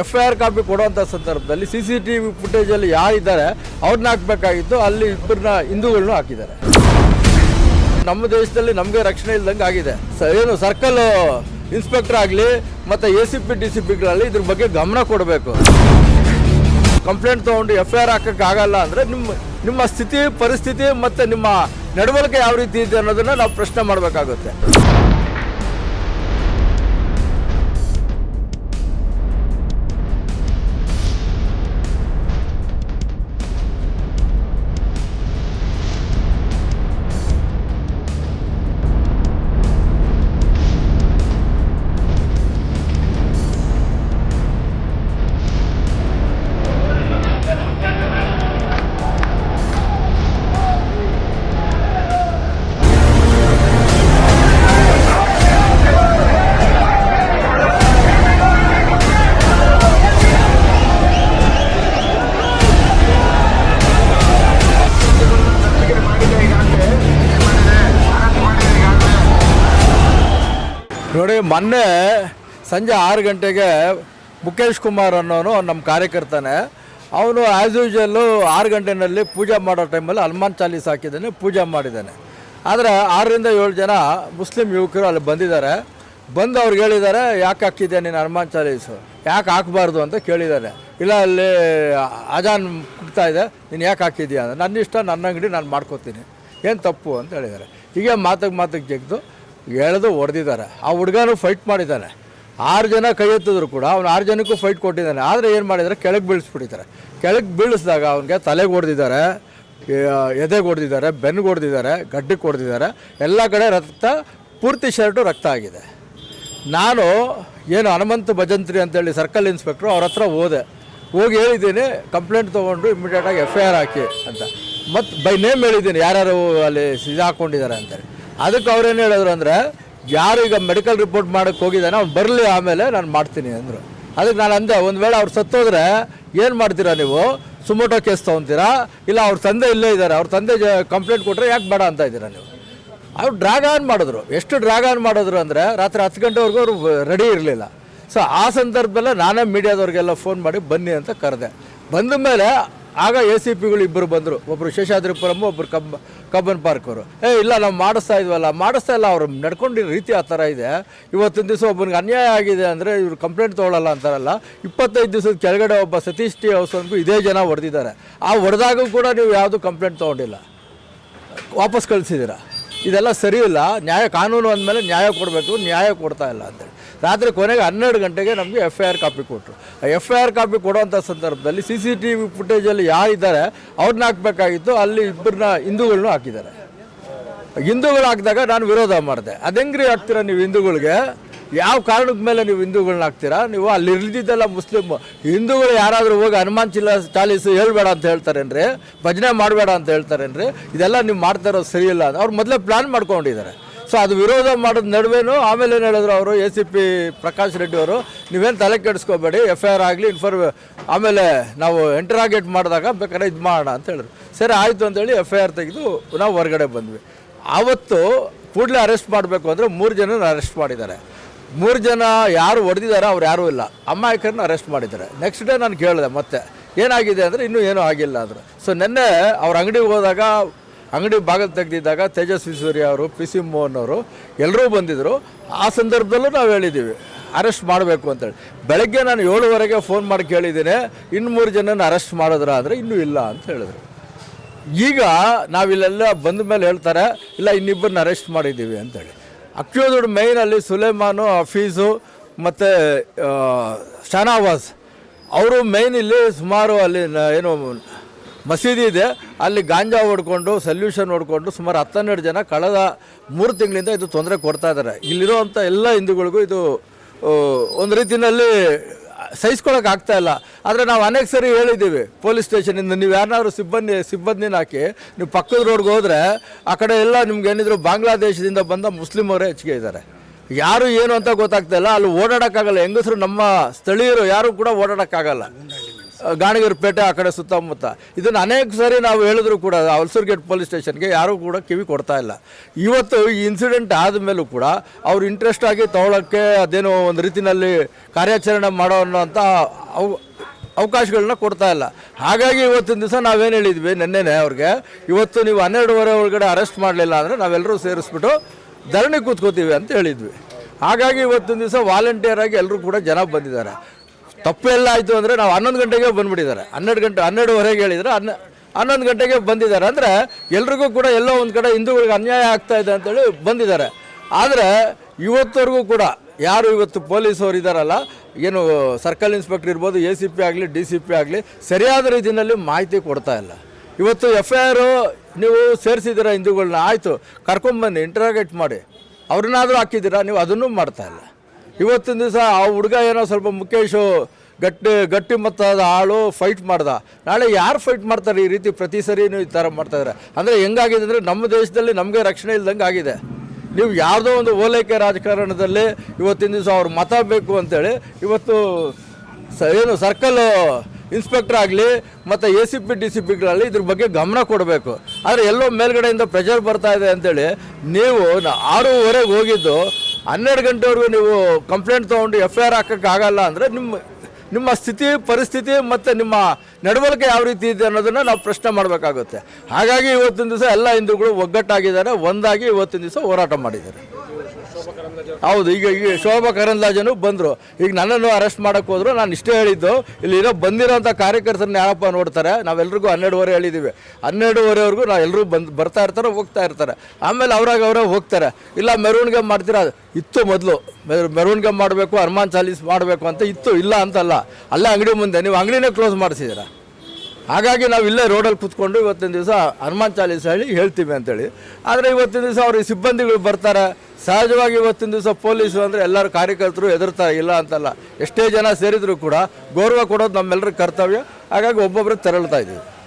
F I R copy ಕೊಡುವಂಥ ಸಂದರ್ಭದಲ್ಲಿ C C T V ಫುಟೇಜಲ್ಲಿ ಯಾರಿದ್ದಾರೆ ಅವ್ರನ್ನ ಹಾಕಬೇಕಾಗಿತ್ತು. ಅಲ್ಲಿ ಇಬ್ಬರನ್ನ ಹಿಂದೂಗಳನ್ನು ಹಾಕಿದ್ದಾರೆ. ನಮ್ಮ ದೇಶದಲ್ಲಿ ನಮಗೆ ರಕ್ಷಣೆ ಇಲ್ದಂಗೆ ಆಗಿದೆ. ಏನು, ಸರ್ಕಲ್ ಇನ್ಸ್ಪೆಕ್ಟರ್ ಆಗಲಿ, ಮತ್ತು A C P D C ಪಿಗಳಲ್ಲಿ ಇದ್ರ ಬಗ್ಗೆ ಗಮನ ಕೊಡಬೇಕು. ಕಂಪ್ಲೇಂಟ್ ತೊಗೊಂಡು ಎಫ್ ಐ ಆರ್ ಆಗಲ್ಲ ಅಂದರೆ ನಿಮ್ಮ ನಿಮ್ಮ ಸ್ಥಿತಿ, ಪರಿಸ್ಥಿತಿ ಮತ್ತು ನಿಮ್ಮ ನಡವಳಿಕೆ ಯಾವ ರೀತಿ ಇದೆ ಅನ್ನೋದನ್ನು ನಾವು ಪ್ರಶ್ನೆ ಮಾಡಬೇಕಾಗುತ್ತೆ. ನೋಡಿ, ಮೊನ್ನೆ ಸಂಜೆ ಆರು ಗಂಟೆಗೆ ಮುಖೇಶ್ ಕುಮಾರ್ ಅನ್ನೋನು ನಮ್ಮ ಕಾರ್ಯಕರ್ತನೇ. ಅವನು ಆ್ಯಸ್ ಯೂಶಲ್ಲು ಆರು ಗಂಟೆನಲ್ಲಿ ಪೂಜೆ ಮಾಡೋ ಟೈಮಲ್ಲಿ ಹನುಮಾನ್ ಚಾಲೀಸ್ ಹಾಕಿದ್ದಾನೆ, ಪೂಜೆ ಮಾಡಿದ್ದಾನೆ. ಆದರೆ ಆರರಿಂದ ಏಳು ಜನ ಮುಸ್ಲಿಂ ಯುವಕರು ಅಲ್ಲಿ ಬಂದಿದ್ದಾರೆ. ಬಂದು ಅವ್ರಿಗೆ ಹೇಳಿದ್ದಾರೆ, ಯಾಕೆ ಹಾಕಿದ್ದೆ ನೀನು ಹನುಮಾನ್ ಚಾಲೀಸು? ಯಾಕೆ ಹಾಕಬಾರ್ದು ಅಂತ ಕೇಳಿದ್ದಾರೆ. ಇಲ್ಲ, ಅಲ್ಲಿ ಅಜಾನ್ ಕುಗ್ತಾ ಇದೆ, ನೀನು ಯಾಕೆ ಹಾಕಿದ್ಯಾ? ಅಂತ ನನ್ನ ಇಷ್ಟ, ನನ್ನ ಅಂಗಡಿ, ನಾನು ಮಾಡ್ಕೋತೀನಿ. ಏನು ತಪ್ಪು? ಅಂತ ಹೇಳಿದ್ದಾರೆ. ಹೀಗೆ ಮಾತಿಗೆ ಮಾತಿಗೆ ಜಗ್ದು ಎಳೆದು ಹೊಡೆದಿದ್ದಾರೆ. ಆ ಹುಡುಗನೂ ಫೈಟ್ ಮಾಡಿದ್ದಾನೆ. ಆರು ಜನ ಕೈ ಎತ್ತಿದ್ರು ಕೂಡ ಅವ್ನು ಆರು ಜನಕ್ಕೂ ಫೈಟ್ ಕೊಟ್ಟಿದ್ದಾನೆ. ಆದರೆ ಏನು ಮಾಡಿದ್ದಾರೆ? ಕೆಳಗೆ ಬೀಳಿಸ್ಬಿಟ್ಟಿದ್ದಾರೆ. ಕೆಳಗೆ ಬೀಳಿಸಿದಾಗ ಅವನಿಗೆ ತಲೆಗೆ ಹೊಡೆದಿದ್ದಾರೆ ಎದೆಗೆ ಹೊಡೆದಿದ್ದಾರೆ, ಬೆನ್ನು ಹೊಡೆದಿದ್ದಾರೆ ಗಡ್ಡಕ್ಕೆ ಹೊಡೆದಿದ್ದಾರೆ. ಎಲ್ಲ ಕಡೆ ರಕ್ತ, ಪೂರ್ತಿ ಶರ್ಟು ರಕ್ತ ಆಗಿದೆ. ನಾನು ಏನು ಹನುಮಂತ ಭಜಂತ್ರಿ ಅಂತೇಳಿ ಸರ್ಕಲ್ ಇನ್ಸ್ಪೆಕ್ಟ್ರು ಅವ್ರ ಹತ್ರ ಹೋದೆ. ಹೋಗಿ ಹೇಳಿದ್ದೀನಿ, ಕಂಪ್ಲೇಂಟ್ ತೊಗೊಂಡು ಇಮಿಡಿಯೇಟಾಗಿ ಎಫ್ ಐ ಆರ್ ಹಾಕಿ ಅಂತ. ಮತ್ತು ಬೈ ನೇಮ್ ಹೇಳಿದ್ದೀನಿ, ಯಾರ್ಯಾರು ಅಲ್ಲಿ ಇದು ಹಾಕ್ಕೊಂಡಿದ್ದಾರೆ ಅಂತೇಳಿ. ಅದಕ್ಕೆ ಅವ್ರೇನು ಹೇಳಿದ್ರು ಅಂದರೆ, ಯಾರು ಈಗ ಮೆಡಿಕಲ್ ರಿಪೋರ್ಟ್ ಮಾಡೋಕ್ಕೆ ಹೋಗಿದ್ದಾನೆ, ಅವ್ನು ಬರಲಿ ಆಮೇಲೆ ನಾನು ಮಾಡ್ತೀನಿ ಅಂದರು. ಅದಕ್ಕೆ ನಾನು ಅಂದೆ, ಒಂದು ವೇಳೆ ಅವ್ರು ಸತ್ತೋದ್ರೆ ಏನು ಮಾಡ್ತೀರಾ ನೀವು? ಸುಮೋಟೋ ಕೇಸ್ ತೊಗೊತೀರಾ? ಇಲ್ಲ ಅವ್ರ ತಂದೆ ಇಲ್ಲೇ ಇದ್ದಾರೆ ಅವ್ರ ತಂದೆ ಕಂಪ್ಲೇಂಟ್ ಕೊಟ್ಟರೆ ಯಾಕೆ ಬೇಡ ಅಂತ ಇದ್ದೀರಾ ನೀವು? ಅವ್ರು ಡ್ರಾಗ್ ಆನ್ ಮಾಡಿದ್ರು. ಎಷ್ಟು ಡ್ರಾಗ್ ಆನ್ ಮಾಡಿದ್ರು ಅಂದರೆ ರಾತ್ರಿ ಹತ್ತು ಗಂಟೆವರೆಗೂ ಅವರು ರೆಡಿ ಇರಲಿಲ್ಲ. ಸೊ ಆ ಸಂದರ್ಭದಲ್ಲೇ ನಾನೇ ಮೀಡಿಯಾದವ್ರಿಗೆಲ್ಲ ಫೋನ್ ಮಾಡಿ ಬನ್ನಿ ಅಂತ ಕರೆದೆ. ಬಂದ ಮೇಲೆ ಆಗ ಎ ಸಿ ಪಿಗಳು ಇಬ್ಬರು ಬಂದರು. ಒಬ್ಬರು ಶೇಷಾದ್ರಿಪುರಮ್ ಒಬ್ಬರು ಕಬ್ಬ, ಕಬ್ಬನ್ ಪಾರ್ಕ್ ಅವರು. ಏ, ಇಲ್ಲ, ನಾವು ಮಾಡಿಸ್ತಾ ಇದ್ವಲ್ಲ. ಮಾಡಿಸ್ತಾ ಇಲ್ಲ, ಅವ್ರು ನಡ್ಕೊಂಡಿರೋ ರೀತಿ ಆ ಥರ ಇದೆ. ಇವತ್ತಿನ ದಿವಸ ಒಬ್ಬನಿಗೆ ಅನ್ಯಾಯ ಆಗಿದೆ ಅಂದರೆ ಇವರು ಕಂಪ್ಲೇಂಟ್ ತೊಗೊಳ್ಳಲ್ಲ ಅಂತಾರಲ್ಲ. ಇಪ್ಪತ್ತೈದು ದಿವಸದ ಕೆಳಗಡೆ ಒಬ್ಬ ಸತೀಶ್ ಟಿ ಹೌಸ್ವನ್ಗೂ ಇದೇ ಜನ ಹೊಡೆದಿದ್ದಾರೆ. ಆ ಹೊಡೆದಾಗೂ ಕೂಡ ನೀವು ಯಾವುದು ಕಂಪ್ಲೇಂಟ್ ತೊಗೊಂಡಿಲ್ಲ. ವಾಪಸ್ ಕಳಿಸಿದ್ದೀರಾ. ಇದೆಲ್ಲ ಸರಿ ಇಲ್ಲ. ನ್ಯಾಯ ಕಾನೂನು ಅಂದಮೇಲೆ ನ್ಯಾಯ ಕೊಡಬೇಕು, ನ್ಯಾಯ ಕೊಡ್ತಾ ಇಲ್ಲ ಅಂತೇಳಿ ರಾತ್ರಿ ಕೊನೆಗೆ ಹನ್ನೆರಡು ಗಂಟೆಗೆ ನಮಗೆ ಎಫ್ ಐ ಆರ್ ಕಾಪಿ ಕೊಟ್ಟರು ಎಫ್ ಐ ಆರ್ ಕಾಪಿ ಕೊಡುವಂಥ ಸಂದರ್ಭದಲ್ಲಿ ಸಿ ಸಿ ಟಿ ವಿ ಫುಟೇಜಲ್ಲಿ ಯಾರಿದ್ದಾರೆ ಅವ್ರನ್ನ ಹಾಕಬೇಕಾಗಿತ್ತು. ಅಲ್ಲಿ ಇಬ್ಬರನ್ನ ಹಿಂದೂಗಳನ್ನೂ ಹಾಕಿದ್ದಾರೆ. ಹಿಂದೂಗಳು ಹಾಕಿದಾಗ ನಾನು ವಿರೋಧ ಮಾಡಿದೆ. ಅದು ಹೆಂಗ್ರಿ ಹಾಕ್ತೀರಾ ನೀವು ಹಿಂದೂಗಳಿಗೆ? ಯಾವ ಕಾರಣದ ಮೇಲೆ ನೀವು ಹಿಂದೂಗಳನ್ನ ಹಾಕ್ತೀರಾ? ನೀವು ಅಲ್ಲಿ ಇಳಿದಿದ್ದೆಲ್ಲ ಮುಸ್ಲಿಮ್. ಹಿಂದೂಗಳು ಯಾರಾದರೂ ಹೋಗಿ ಹನುಮಾನ್ ಚಿಲ್ಲ, ಚಾಲೀಸು ಹೇಳ್ಬೇಡ ಅಂತ ಹೇಳ್ತಾರೇನ್ರಿ? ಭಜನೆ ಮಾಡಬೇಡ ಅಂತ ಹೇಳ್ತಾರೇನ್ರಿ? ಇದೆಲ್ಲ ನೀವು ಮಾಡ್ತಾ ಇರೋದು ಸರಿಯಿಲ್ಲ ಅವ್ರು ಮೊದಲೇ ಪ್ಲ್ಯಾನ್ ಮಾಡ್ಕೊಂಡಿದ್ದಾರೆ. ಸೊ ಅದು ವಿರೋಧ ಮಾಡೋದು ನಡುವೆನೂ ಆಮೇಲೆ ಏನು ಹೇಳಿದ್ರು ಅವರು A C P Prakash Reddy ಅವರು, ನೀವೇನು ತಲೆ ಕೆಡಿಸ್ಕೋಬೇಡಿ ಎಫ್ ಐ ಆರ್ ಆಗಲಿ ಇನ್ಫಾರ್ಮ್ ಆಮೇಲೆ ನಾವು ಎಂಟ್ರಾಗೇಟ್ ಮಾಡಿದಾಗ ಬೇಕಾದ್ರೆ ಇದು ಮಾಡೋಣ ಅಂತ ಹೇಳಿದ್ರು. ಸರಿ, ಆಯಿತು ಅಂತೇಳಿ ಎಫ್ ಐ ಆರ್ ತೆಗೆದು ನಾವು ಹೊರಗಡೆ ಬಂದ್ವಿ. ಆವತ್ತು ಕೂಡಲೇ ಅರೆಸ್ಟ್ ಮಾಡಬೇಕು ಅಂದರೆ ಮೂರು ಜನ ಅರೆಸ್ಟ್ ಮಾಡಿದ್ದಾರೆ. ಮೂರು ಜನ ಯಾರು ಹೊಡೆದಿದ್ದಾರೆ ಅವ್ರು ಯಾರೂ ಇಲ್ಲ. ಅಮಾಯಕರನ್ನ ಅರೆಸ್ಟ್ ಮಾಡಿದ್ದಾರೆ. ನೆಕ್ಸ್ಟ್ ಡೇ ನಾನು ಕೇಳಿದೆ ಮತ್ತೆ, ಏನಾಗಿದೆ ಅಂದರೆ ಇನ್ನೂ ಏನೂ ಆಗಿಲ್ಲ ಅಂದರು. ಸೊ ನಿನ್ನೆ ಅವ್ರ ಅಂಗಡಿಗೆ ಹೋದಾಗ ಅಂಗಡಿ ಬಾಗಿಲು ತೆಗೆದಿದ್ದಾಗ ತೇಜಸ್ವಿ ಸೂರ್ಯ ಅವರು, ಪಿ ಸಿ ಮೋಹನ್ ಅವರು ಎಲ್ಲರೂ ಬಂದಿದ್ದರು ಆ ಸಂದರ್ಭದಲ್ಲೂ ನಾವು ಹೇಳಿದ್ದೀವಿ ಅರೆಸ್ಟ್ ಮಾಡಬೇಕು ಅಂತೇಳಿ ಬೆಳಗ್ಗೆ ನಾನು ಏಳುವರೆಗೆ ಫೋನ್ ಮಾಡಿ ಕೇಳಿದ್ದೀನಿ, ಇನ್ನು ಮೂರು ಜನನ ಅರೆಸ್ಟ್ ಮಾಡಿದ್ರ ಆದರೆ ಇನ್ನೂ ಇಲ್ಲ ಅಂತ ಹೇಳಿದ್ರು. ಈಗ ನಾವಿಲ್ಲೆಲ್ಲ ಬಂದ ಮೇಲೆ ಹೇಳ್ತಾರೆ, ಇಲ್ಲ, ಇನ್ನಿಬ್ಬರನ್ನ ಅರೆಸ್ಟ್ ಮಾಡಿದ್ದೀವಿ ಅಂತೇಳಿ ಅಕ್ಯೂಸ್ಡ್ ಮೈನಲ್ಲಿ ಸುಲೇಮಾನು, ಹಫೀಸು ಮತ್ತು ಶನಾವಾಸ್ ಅವರು ಮೈನ್ ಇಲ್ಲಿ ಸುಮಾರು ಅಲ್ಲಿ ಏನು ಮಸೀದಿ ಇದೆ. ಅಲ್ಲಿ ಗಾಂಜಾ ಹೊಡ್ಕೊಂಡು ಸಲ್ಯೂಷನ್ ಹೊಡ್ಕೊಂಡು ಸುಮಾರು ಹತ್ತೆರಡು ಜನ ಕಳೆದ ಮೂರು ತಿಂಗಳಿಂದ ಇದು ತೊಂದರೆ ಕೊಡ್ತಾ ಇದ್ದಾರೆ. ಇಲ್ಲಿರುವಂಥ ಎಲ್ಲ ಹಿಂದೂಗಳಿಗೂ ಇದು ಒಂದು ರೀತಿಯಲ್ಲಿ ಸಹಿಸ್ಕೊಳಕ್ಕೆ ಆಗ್ತಾ ಇಲ್ಲ. ಆದರೆ ನಾವು ಅನೇಕ ಸರಿ ಹೇಳಿದ್ದೀವಿ ಪೊಲೀಸ್ ಸ್ಟೇಷನಿಂದ ನೀವು ಯಾರನ್ನಾದ್ರೂ ಸಿಬ್ಬಂದಿ, ಸಿಬ್ಬಂದಿನ ಹಾಕಿ, ನೀವು ಪಕ್ಕದ ರೋಡ್ಗೆ ಹೋದರೆ ಆ ಕಡೆ ಎಲ್ಲ ನಿಮ್ಗೆ ಏನಿದ್ರು ಬಾಂಗ್ಲಾದೇಶದಿಂದ ಬಂದ ಮುಸ್ಲಿಮರೇ ಹೆಚ್ಚಿಗೆ ಇದ್ದಾರೆ. ಯಾರು ಏನು ಅಂತ ಗೊತ್ತಾಗ್ತಾ ಇಲ್ಲ. ಅಲ್ಲಿ ಓಡಾಡೋಕ್ಕಾಗಲ್ಲ. ಹೆಂಗಸರು ನಮ್ಮ ಸ್ಥಳೀಯರು ಯಾರು ಕೂಡ ಓಡಾಡೋಕ್ಕಾಗಲ್ಲ. ಗಾಣಿಗರಪೇಟೆ ಆ ಕಡೆ ಸುತ್ತಮುತ್ತ. ಇದನ್ನು ಅನೇಕ ಸಾರಿ ನಾವು ಹೇಳಿದ್ರು ಕೂಡ ಗೇಟ್ ಪೊಲೀಸ್ ಸ್ಟೇಷನ್ಗೆ ಯಾರೂ ಕೂಡ ಕಿವಿ ಕೊಡ್ತಾ ಇಲ್ಲ. ಇವತ್ತು ಈ ಇನ್ಸಿಡೆಂಟ್ ಆದಮೇಲೂ ಕೂಡ ಅವ್ರು ಇಂಟ್ರೆಸ್ಟ್ ಆಗಿ ತಗೊಳ್ಳೋಕ್ಕೆ ಅದೇನೋ ಒಂದು ರೀತಿಯಲ್ಲಿ ಕಾರ್ಯಾಚರಣೆ ಮಾಡೋ ಅನ್ನೋಂಥ ಅವು, ಅವಕಾಶಗಳನ್ನ ಕೊಡ್ತಾ ಇಲ್ಲ. ಹಾಗಾಗಿ ಇವತ್ತಿನ ದಿವಸ ನಾವೇನು ಹೇಳಿದ್ವಿ ನೆನ್ನೆನೇ ಅವ್ರಿಗೆ, ಇವತ್ತು ನೀವು ಹನ್ನೆರಡುವರೆ ಒಳಗಡೆ ಅರೆಸ್ಟ್ ಮಾಡಲಿಲ್ಲ ಅಂದರೆ ನಾವೆಲ್ಲರೂ ಸೇರಿಸ್ಬಿಟ್ಟು ಧರಣಿ ಕೂತ್ಕೋತೀವಿ ಅಂತ ಹೇಳಿದ್ವಿ. ಹಾಗಾಗಿ ಇವತ್ತಿನ ದಿವಸ ವಾಲಂಟಿಯರ್ ಆಗಿ ಎಲ್ಲರೂ ಕೂಡ ಜನ ಬಂದಿದ್ದಾರೆ. ತಪ್ಪು ಎಲ್ಲ ಆಯಿತು ಅಂದರೆ ನಾವು ಹನ್ನೊಂದು ಗಂಟೆಗೆ ಬಂದ್ಬಿಟ್ಟಿದ್ದಾರೆ. ಹನ್ನೆರಡು ಗಂಟೆ, ಹನ್ನೆರಡುವರೆಗೆ ಹೇಳಿದರೆ ಹನ್ನ, ಹನ್ನೊಂದು ಗಂಟೆಗೆ ಬಂದಿದ್ದಾರೆ. ಅಂದರೆ ಎಲ್ರಿಗೂ ಕೂಡ ಎಲ್ಲೋ ಒಂದು ಕಡೆ ಹಿಂದೂಗಳಿಗೆ ಅನ್ಯಾಯ ಆಗ್ತಾ ಇದೆ ಅಂತೇಳಿ ಬಂದಿದ್ದಾರೆ. ಆದರೆ ಇವತ್ತವರೆಗೂ ಕೂಡ ಯಾರು ಇವತ್ತು ಪೊಲೀಸವರು ಇದ್ದಾರಲ್ಲ ಏನು ಸರ್ಕಲ್ ಇನ್ಸ್ಪೆಕ್ಟರ್ ಇರ್ಬೋದು, ಎ ಸಿ ಪಿ ಆಗಲಿ, ಡಿ ಸಿ ಪಿ ಆಗಲಿ, ಸರಿಯಾದ ರೀತಿಯಲ್ಲಿ ಮಾಹಿತಿ ಕೊಡ್ತಾ ಇಲ್ಲ. ಇವತ್ತು ಎಫ್ ಐ ಆರು ನೀವು ಸೇರಿಸಿದ್ದೀರಾ ಹಿಂದೂಗಳನ್ನ ಆಯಿತು, ಕರ್ಕೊಂಬನ್ನಿ ಇಂಟ್ರಾಗೇಟ್ ಮಾಡಿ. ಅವ್ರನ್ನಾದರೂ ಹಾಕಿದ್ದೀರಾ, ನೀವು ಅದನ್ನೂ ಮಾಡ್ತಾ ಇಲ್ಲ. ಇವತ್ತಿನ ದಿವಸ ಆ ಹುಡುಗ ಏನೋ ಸ್ವಲ್ಪ ಮುಖೇಶು ಗಟ್ಟಿ ಗಟ್ಟಿ ಮತ್ತದ ಆಳು ಫೈಟ್ ಮಾಡ್ದ. ನಾಳೆ ಯಾರು ಫೈಟ್ ಮಾಡ್ತಾರೆ ಈ ರೀತಿ ಪ್ರತಿ ಸರಿನೂ ಈ ಥರ ಮಾಡ್ತಾಯಿದ್ದಾರೆ ಅಂದರೆ ಹೆಂಗಾಗಿದೆ ಅಂದರೆ ನಮ್ಮ ದೇಶದಲ್ಲಿ ನಮಗೆ ರಕ್ಷಣೆ ಇಲ್ದಂಗೆ ಆಗಿದೆ. ನೀವು ಯಾವುದೋ ಒಂದು ಓಲೈಕೆ ರಾಜಕಾರಣದಲ್ಲಿ ಇವತ್ತಿನ ದಿವಸ ಅವ್ರ ಮತ ಬೇಕು ಅಂತೇಳಿ ಇವತ್ತು ಸ ಏನು ಸರ್ಕಲ್ ಇನ್ಸ್ಪೆಕ್ಟರ್ ಆಗಲಿ ಮತ್ತು A C P, D C ಪಿಗಳಲ್ಲಿ ಇದ್ರ ಬಗ್ಗೆ ಗಮನ ಕೊಡಬೇಕು. ಆದರೆ ಎಲ್ಲೋ ಮೇಲ್ಗಡೆಯಿಂದ ಪ್ರೆಷರ್ ಬರ್ತಾ ಇದೆ ಅಂತೇಳಿ ನೀವು ಆರೂವರೆಗೆ ಹೋಗಿದ್ದು ಹನ್ನೆರಡು ಗಂಟೆವರೆಗೂ ನೀವು ಕಂಪ್ಲೇಂಟ್ ತೊಗೊಂಡು ಎಫ್ ಐ ಆರ್ ಹಾಕೋಕ್ಕಾಗಲ್ಲ ಅಂದರೆ ನಿಮ್ಮ ನಿಮ್ಮ ಸ್ಥಿತಿ, ಪರಿಸ್ಥಿತಿ ಮತ್ತು ನಿಮ್ಮ ನಡವಳಿಕೆ ಯಾವ ರೀತಿ ಇದೆ ಅನ್ನೋದನ್ನು ನಾವು ಪ್ರಶ್ನೆ ಮಾಡಬೇಕಾಗುತ್ತೆ. ಹಾಗಾಗಿ ಇವತ್ತಿನ ದಿವಸ ಎಲ್ಲ ಹಿಂದೂಗಳು ಒಗ್ಗಟ್ಟಾಗಿದ್ದಾರೆ, ಒಂದಾಗಿ ಇವತ್ತಿನ ದಿವಸ ಹೋರಾಟ ಮಾಡಿದ್ದಾರೆ. ಹೌದು, ಈಗ ಈಗ ಶೋಭಾ ಕರಂದ್ಲಾಜನು ಬಂದರು. ಈಗ ನನ್ನನ್ನು ಅರೆಸ್ಟ್ ಮಾಡೋಕ್ಕೆ ಹೋದ್ರು. ನಾನು ಇಷ್ಟೇ ಹೇಳಿದ್ದು, ಇಲ್ಲಿರೋ ಬಂದಿರೋಂಥ ಕಾರ್ಯಕರ್ತರನ್ನ ಯಾರಪ್ಪ ನೋಡ್ತಾರೆ? ನಾವೆಲ್ಲರಿಗೂ ಹನ್ನೆರಡುವರೆ ಹೇಳಿದ್ದೀವಿ ಹನ್ನೆರಡುವರೆವರೆಗೂ ನಾವು ಎಲ್ಲರೂ ಬಂದು, ಬರ್ತಾ ಇರ್ತಾರೆ, ಹೋಗ್ತಾ ಇರ್ತಾರೆ. ಆಮೇಲೆ ಅವ್ರಾಗ ಅವರೇ ಹೋಗ್ತಾರೆ. ಇಲ್ಲ, ಮೆರವಣಿಗೆ ಮಾಡ್ತೀರಾ? ಇತ್ತು ಮೊದಲು. ಮೆರವಣಿಗೆ ಮಾಡಬೇಕು ಹನುಮಾನ್ ಚಾಲೀಸ್ ಮಾಡಬೇಕು ಅಂತ ಇತ್ತು, ಇಲ್ಲ ಅಂತಲ್ಲ. ಅಲ್ಲೇ ಅಂಗಡಿ ಮುಂದೆ, ನೀವು ಅಂಗಡಿನೇ ಕ್ಲೋಸ್ ಮಾಡಿಸಿದ್ದೀರಾ? ಹಾಗಾಗಿ ನಾವು ಇಲ್ಲೇ ರೋಡಲ್ಲಿ ಕೂತ್ಕೊಂಡು ಇವತ್ತಿನ ದಿವಸ ಹನುಮಾನ್ ಚಾಲೀಸ್ ಹೇಳಿ ಹೇಳ್ತೀವಿ ಅಂತೇಳಿ. ಆದರೆ ಇವತ್ತಿನ ದಿವಸ ಅವ್ರಿಗೆ ಸಿಬ್ಬಂದಿಗಳು ಬರ್ತಾರೆ. ಸಹಜವಾಗಿ ಇವತ್ತಿನ ದಿವಸ ಪೊಲೀಸು ಅಂದರೆ ಎಲ್ಲರೂ ಕಾರ್ಯಕರ್ತರು ಹೆದರ್ತಾ ಇಲ್ಲ ಅಂತಲ್ಲ. ಎಷ್ಟೇ ಜನ ಸೇರಿದರೂ ಕೂಡ ಗೌರವ ಕೊಡೋದು ನಮ್ಮೆಲ್ಲರ ಕರ್ತವ್ಯ. ಹಾಗಾಗಿ ಒಬ್ಬೊಬ್ಬರು ತೆರಳ್ತಾ ಇದ್ದೀವಿ.